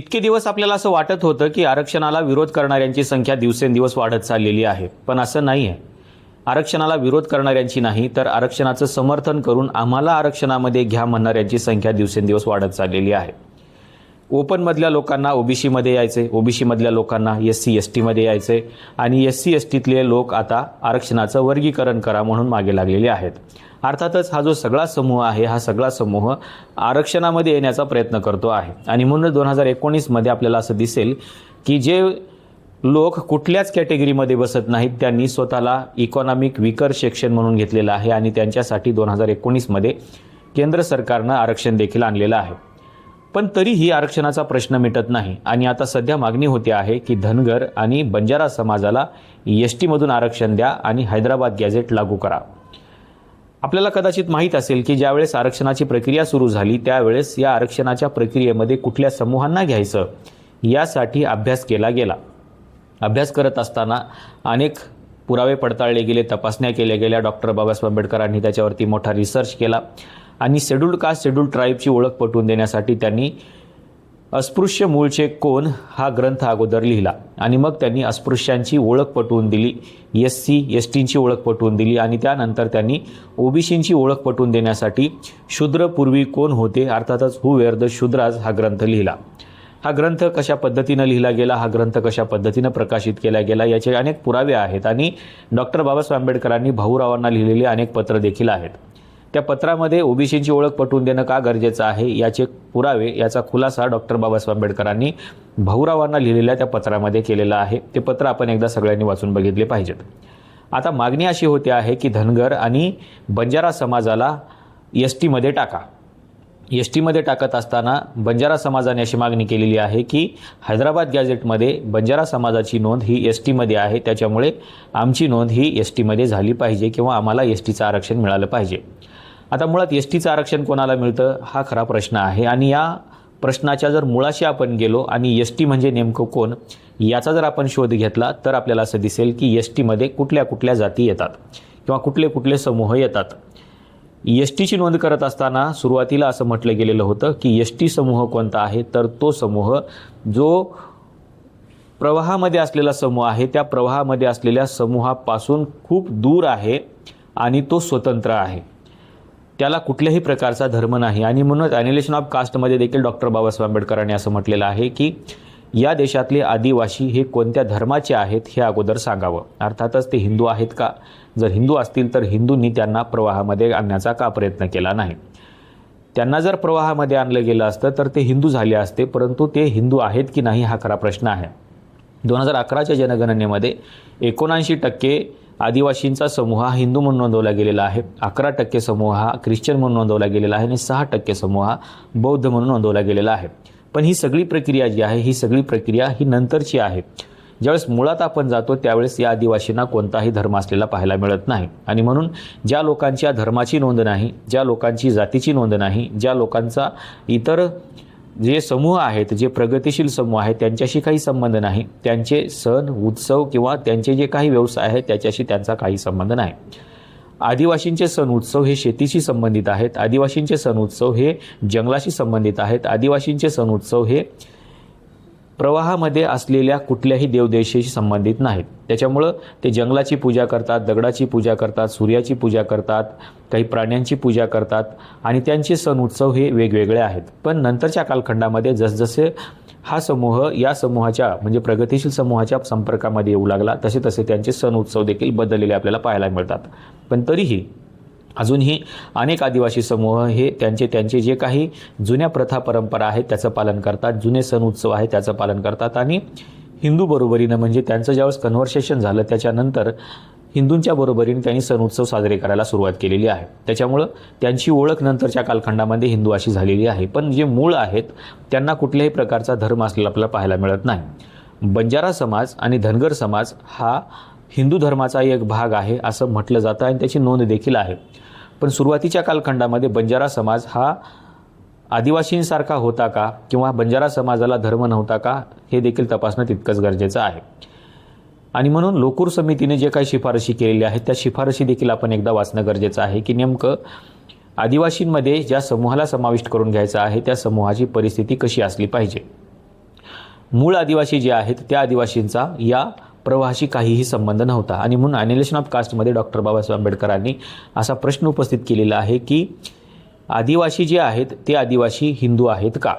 इतके दिवस आपल्याला असं वाटत होतं की आरक्षणाला विरोध करणाऱ्यांची संख्या दिवसेंदिवस वाढत चाललेली आहे. पण असं नाही आहे आरक्षणाला विरोध करणाऱ्यांची नाही तर आरक्षणाचं समर्थन करून आम्हाला आरक्षणामध्ये घ्या म्हणणाऱ्यांची संख्या दिवसेंदिवस वाढत चाललेली आहे. ओपनमधल्या लोकांना ओबीसीमध्ये यायचे ओबीसीमधल्या लोकांना एस सी एस टीमध्ये यायचे आणि एस सी एस टीतले लोक आता आरक्षणाचं वर्गीकरण करा म्हणून मागे लागलेले आहेत. अर्थातच हा जो सगळा समूह आहे हा सगळा समूह आरक्षणामध्ये येण्याचा प्रयत्न करतो आहे. आणि म्हणून दोन हजार एकोणीसमध्ये आपल्याला असं दिसेल की जे लोक कुठल्याच कॅटेगरीमध्ये बसत नाहीत त्यांनी स्वतःला इकॉनॉमिक विकर सेक्शन म्हणून घेतलेलं आहे आणि त्यांच्यासाठी दोन हजार एकोणीसमध्ये केंद्र सरकारनं आरक्षण देखील आणलेलं आहे. पण तरीही आरक्षणाचा प्रश्न मिटत नाही. आणि आता सध्या मागणी होते आहे की धनगर आणि बंजारा समाजाला एस टीमधून आरक्षण द्या आणि हैदराबाद गॅझेट लागू करा. आपल्याला कदाचित माहीत असेल की ज्यावेळेस आरक्षणाची प्रक्रिया सुरू झाली त्यावेळेस या आरक्षणाच्या प्रक्रियेमध्ये कुठल्या समूहांना घ्यायचं यासाठी अभ्यास केला गेला. अभ्यास करत असताना अनेक पुरावे पडताळले गेले तपासण्या केल्या गेल्या डॉक्टर बाबासाहेब आंबेडकरांनी त्याच्यावरती मोठा रिसर्च केला. आणि शेड्यूल्ड कास्ट शेड्यूल्ड ट्राईबची ओळख पटवून देण्यासाठी त्यांनी अस्पृश्य मूळचे कोण हा ग्रंथ अगोदर लिहिला. आणि मग त्यांनी अस्पृश्यांची ओळख पटवून दिली एस सी एस टींची ओळख पटवून दिली आणि त्यानंतर त्यांनी ओबीसींची ओळख पटवून देण्यासाठी शूद्रपूर्वी कोण होते? अर्थातच हु वेअर द शूद्राज हा ग्रंथ लिहिला. हा ग्रंथ कशा पद्धतीनं लिहिला गेला? हा ग्रंथ कशा पद्धतीनं प्रकाशित केला गेला? याचे अनेक पुरावे आहेत आणि डॉक्टर बाबासाहेब आंबेडकरांनी भाऊरावांना लिहिलेले अनेक पत्र देखील आहेत. त्या पत्रामध्ये ओबीसींची ओळख पटवून देणं का गरजेचं आहे याचे पुरावे याचा खुलासा डॉक्टर बाबासाहेब आंबेडकरांनी भाऊरावांना लिहिलेल्या त्या पत्रामध्ये केलेला आहे. ते पत्र आपण एकदा सगळ्यांनी वाचून बघितले पाहिजेत. आता मागणी अशी होती आहे की धनगर आणि बंजारा समाजाला एस टीमध्ये टाका. एस टीमध्ये टाकत असताना बंजारा समाजाने अशी मागणी केलेली आहे की हैदराबाद गॅझेटमध्ये बंजारा समाजाची नोंद ही एस टीमध्ये आहे. त्याच्यामुळे आमची नोंद ही एस टीमध्ये झाली पाहिजे किंवा आम्हाला एस टीचं आरक्षण मिळालं पाहिजे. आता मुळात एस टीचं आरक्षण कोणाला मिळतं हा खरा प्रश्न आहे. आणि या प्रश्नाच्या जर मुळाशी आपण गेलो आणि एस टी म्हणजे नेमकं कोण याचा जर आपण शोध घेतला तर आपल्याला असं दिसेल की एस टीमध्ये कुठल्या कुठल्या जाती येतात किंवा कुठले कुठले समूह येतात. एस टीची नोंद करत असताना सुरुवातीला असं म्हटलं गेलेलं होतं की एस टी समूह कोणता आहे तर तो समूह जो प्रवाहामध्ये असलेला समूह आहे त्या प्रवाहामध्ये असलेल्या समूहापासून खूप दूर आहे आणि तो स्वतंत्र आहे. त्याला कुठल्याही प्रकारचा धर्म नाही. आणि म्हणूनच ॲनिलेशन ऑफ कास्टमध्ये देखील डॉक्टर बाबासाहेब आंबेडकरांनी असं म्हटलेलं आहे की या देशातले आदिवासी हे कोणत्या धर्माचे आहेत हे अगोदर सांगावं. अर्थातच ते हिंदू आहेत का? जर हिंदू असतील तर हिंदूंनी त्यांना प्रवाहामध्ये आणण्याचा का प्रयत्न केला नाही? त्यांना जर प्रवाहामध्ये आणलं गेलं असतं तर ते हिंदू झाले असते परंतु ते हिंदू आहेत की नाही हा खरा प्रश्न आहे. दोन हजार अकराच्या जनगणनेमध्ये एकोणऐंशी टक्के आदिवासींचा समूह हा हिंदू म्हणून नोंदवला गेलेला आहे. अकरा टक्के समूह हा ख्रिश्चन म्हणून नोंदवला गेलेला आहे आणि सहा टक्के समूह हा बौद्ध म्हणून नोंदवला गेलेला आहे. पण ही सगळी प्रक्रिया जी आहे ही सगळी प्रक्रिया ही नंतरची आहे. ज्यावेळेस मुळात आपण जातो त्यावेळेस या आदिवासींना कोणताही धर्म असलेला पाहायला मिळत नाही. आणि म्हणून ज्या लोकांच्या धर्माची नोंद नाही ज्या लोकांची जातीची नोंद नाही ज्या लोकांचा इतर जे समूह आहेत जे प्रगतिशील समूह आहेत त्यांच्याशी काही संबंध नाही. त्यांचे सण उत्सव किंवा त्यांचे जे काही व्यवसाय आहेत त्याच्याशी त्यांचा काही संबंध नाही. आदिवासींचे सण उत्सव हे शेतीशी संबंधित आहेत. आदिवासींचे सण उत्सव हे जंगलाशी संबंधित आहेत. आदिवासींचे सण उत्सव हे प्रवाहामध्ये असलेल्या कुठल्याही देवदेशेशी संबंधित नाहीत. त्याच्यामुळं ते जंगलाची पूजा करतात दगडाची पूजा करतात सूर्याची पूजा करतात काही प्राण्यांची पूजा करतात आणि त्यांचे सण उत्सव हे वेगवेगळे आहेत. पण नंतरच्या कालखंडामध्ये जसजसे हा समूह या समूहाच्या म्हणजे प्रगतिशील समूहाच्या संपर्कामध्ये येऊ लागला तसे तसे त्यांचे सण उत्सव देखील बदललेले आपल्याला पाहायला मिळतात. पण तरीही अजूनही अनेक आदिवासी समूह हे त्यांचे त्यांचे जे काही जुन्या प्रथा परंपरा आहेत त्याचं पालन करतात जुने सण उत्सव आहेत त्याचं पालन करतात. आणि हिंदू बरोबरीनं म्हणजे त्यांचं ज्यावेळेस कन्व्हर्सेशन झालं त्याच्यानंतर हिंदूंच्या बरोबरीने त्यांनी सण उत्सव साजरे करायला सुरुवात केलेली आहे. त्याच्यामुळं त्यांची ओळख नंतरच्या कालखंडामध्ये हिंदू अशी झालेली आहे. पण जे मूळ आहेत त्यांना कुठल्याही प्रकारचा धर्म असलेला आपल्याला पाहायला मिळत नाही. बंजारा समाज आणि धनगर समाज हा हिंदू धर्माचा एक भाग आहे असं म्हटलं जातं आणि त्याची नोंद देखील आहे. पण सुरुवातीच्या कालखंडामध्ये बंजारा समाज हा आदिवासींसारखा होता का किंवा बंजारा समाजाला धर्म नव्हता का हे देखील तपासणं तितकंच गरजेचं आहे. आणि म्हणून लोकूर समितीने जे काही शिफारशी केलेल्या आहेत त्या शिफारशी देखील आपण एकदा वाचणं गरजेचं आहे की नेमकं आदिवासींमध्ये ज्या समूहाला समाविष्ट करून घ्यायचं आहे त्या समूहाची परिस्थिती कशी असली पाहिजे? मूळ आदिवासी जे आहेत त्या आदिवासींचा या प्रवाहाशी काहीही संबंध नव्हता. आणि म्हणून ॲनिलेशन ऑफ कास्टमध्ये डॉक्टर बाबासाहेब आंबेडकरांनी असा प्रश्न उपस्थित केलेला आहे की आदिवासी जे आहेत ते आदिवासी हिंदू आहेत का?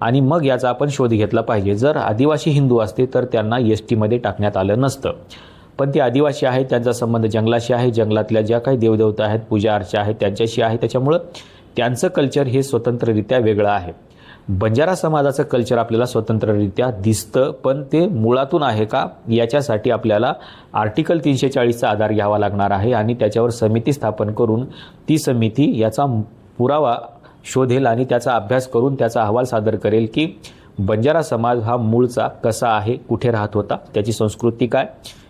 आणि मग याचा आपण शोध घेतला पाहिजे. जर आदिवासी हिंदू असते तर त्यांना एस टीमध्ये टाकण्यात आलं नसतं. पण ते आदिवासी आहेत त्यांचा संबंध जंगलाशी आहे. जंगलातल्या ज्या काही देवदेवता आहेत पूजा अर्चा आहेत त्यांच्याशी आहे. त्याच्यामुळं त्यांचं कल्चर हे स्वतंत्ररित्या वेगळं आहे. बंजारा समाजाचं कल्चर आपल्याला स्वतंत्ररित्या दिसतं पण ते मुळातून आहे का? याच्यासाठी आपल्याला आर्टिकल तीनशे चाळीसचा आधार घ्यावा लागणार आहे आणि त्याच्यावर समिती स्थापन करून ती समिती याचा पुरावा शोधेल आणि त्याचा अभ्यास करून त्याचा अहवाल सादर करेल की बंजारा समाज हा मूळचा कसा आहे कुठे राहत होता त्याची संस्कृती काय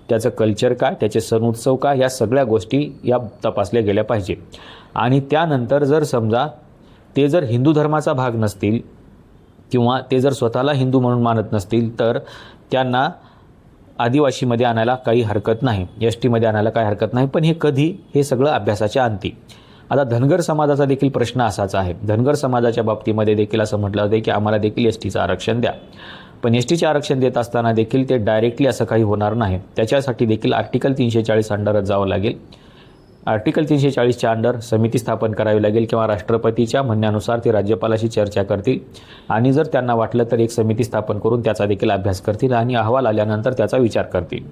त्याचं कल्चर काय त्याचे सण उत्सव काय या सगळ्या गोष्टी या तपासल्या गेल्या पाहिजे. आणि त्यानंतर जर समजा ते जर हिंदू धर्माचा भाग नसतील किंवा ते जर स्वतःला हिंदू म्हणून मानत नसतील तर त्यांना आदिवासीमध्ये आणायला काही हरकत नाही. एस टीमध्ये आणायला काही हरकत नाही. पण हे कधी हे सगळं अभ्यासाच्या अंती. आता धनगर समाजाचा देखील प्रश्न असाच आहे. धनगर समाजाच्या बाबतीमध्ये देखील असं म्हटलं होतं की आम्हाला देखील एस टीचं आरक्षण द्या. पण एस टीचे आरक्षण देत असताना देखील ते डायरेक्टली असं काही होणार नाही. त्याच्यासाठी देखील आर्टिकल तीनशे चाळीस अंडरच जावं लागेल. आर्टिकल तीनशे चाळीसच्या अंडर समिती स्थापन करावी लागेल किंवा राष्ट्रपतीच्या म्हणण्यानुसार ते राज्यपालाशी चर्चा करतील. आणि जर त्यांना वाटलं तर एक समिती स्थापन करून त्याचा देखील अभ्यास करतील आणि अहवाल आल्यानंतर त्याचा विचार करतील.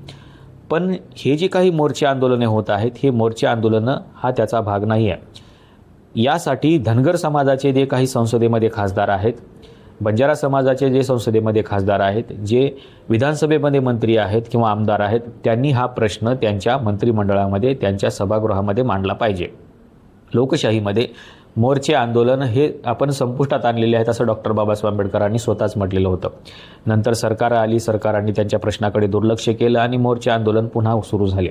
पण हे जे काही मोर्चे आंदोलने होत आहेत हे मोर्चे आंदोलनं हा त्याचा भाग नाही आहे यासाठी धनगर समाजाचे जे काही संसदेमध्ये खासदार आहेत बंजारा समाजाचे जे संसदेमध्ये खासदार आहेत जे विधानसभेमध्ये मंत्री आहेत किंवा आमदार आहेत त्यांनी हा प्रश्न त्यांच्या मंत्रिमंडळामध्ये त्यांच्या सभागृहामध्ये मांडला पाहिजे. लोकशाहीमध्ये मोर्चे आंदोलन हे आपण संपुष्टात आणलेले आहेत असं डॉक्टर बाबासाहेब आंबेडकरांनी स्वतःच म्हटलेलं होतं. नंतर सरकार आली सरकारांनी त्यांच्या प्रश्नाकडे दुर्लक्ष केलं आणि मोर्चे आंदोलन पुन्हा सुरू झाले.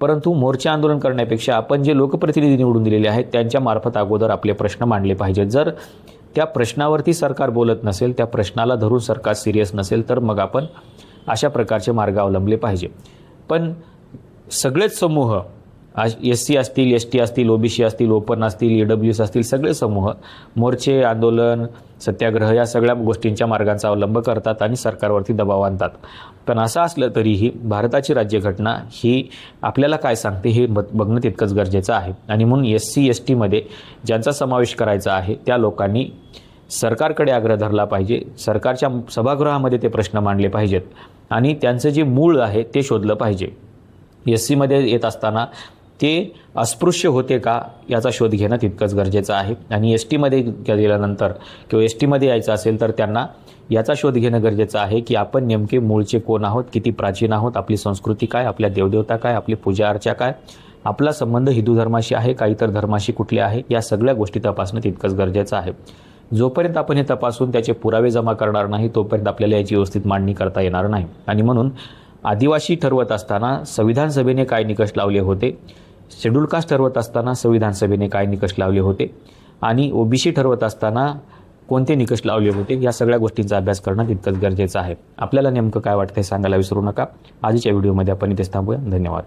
परंतु मोर्चे आंदोलन करण्यापेक्षा आपण जे लोकप्रतिनिधी निवडून दिलेले आहेत त्यांच्यामार्फत अगोदर आपले प्रश्न मांडले पाहिजेत. जर त्या प्रश्नावरती सरकार बोलत नसेल त्या प्रश्नाला धरून सरकार सिरियस नसेल तर मग आपण अशा प्रकारचे मार्ग अवलंबले पाहिजे. पण सगळेच समूह एस सी असतील एस टी असतील ओबीसी असतील ओपन असतील ई डब्ल्यू एस असतील सगळे समूह मोर्चे आंदोलन सत्याग्रह या सगळ्या गोष्टींच्या मार्गांचा अवलंब करतात आणि सरकारवरती दबाव आणतात. पण असं असलं तरीही भारताची राज्यघटना ही आपल्याला काय सांगते हे बघणं तितकंच गरजेचं आहे. आणि म्हणून एस सी एस टीमध्ये ज्यांचा समावेश करायचा आहे त्या लोकांनी सरकारकडे आग्रह धरला पाहिजे. सरकारच्या सभागृहामध्ये ते प्रश्न मांडले पाहिजेत. आणि त्यांचं जे मूळ आहे ते शोधलं पाहिजे. एस सीमध्ये येत असताना ते अस्पृश्य होते का याचा शोध घेणं तितकंच गरजेचं आहे. आणि एस टीमध्ये गेल्यानंतर किंवा एस टीमध्ये यायचं असेल तर त्यांना याचा शोध घेणं गरजेचं आहे की आपण नेमके मूळचे कोण आहोत किती प्राचीन आहोत आपली संस्कृती काय आपल्या देवदेवता काय आपली पूजा अर्चा काय आपला संबंध हिंदू धर्माशी आहे का इतर धर्माशी कुठले आहे या सगळ्या गोष्टी तपासणं तितकंच गरजेचं आहे. जोपर्यंत आपण हे तपासून त्याचे पुरावे जमा करणार नाही तोपर्यंत आपल्याला याची व्यवस्थित मांडणी करता येणार नाही. आणि म्हणून आदिवासी ठरवत असताना संविधान सभेने काय निकष लावले होते? शेड्यूल कास्ट ठरवत असताना संविधान सभेने काय निकष लावले होते? आणि ओबीसी ठरवत असताना कोणते निकष लावले होते? या सगळ्या गोष्टींचा अभ्यास करणं तितकंच गरजेचं आहे. आपल्याला नेमकं काय वाटतं हे सांगायला विसरू नका. आजच्या व्हिडिओमध्ये आपण इथेच थांबूया. धन्यवाद.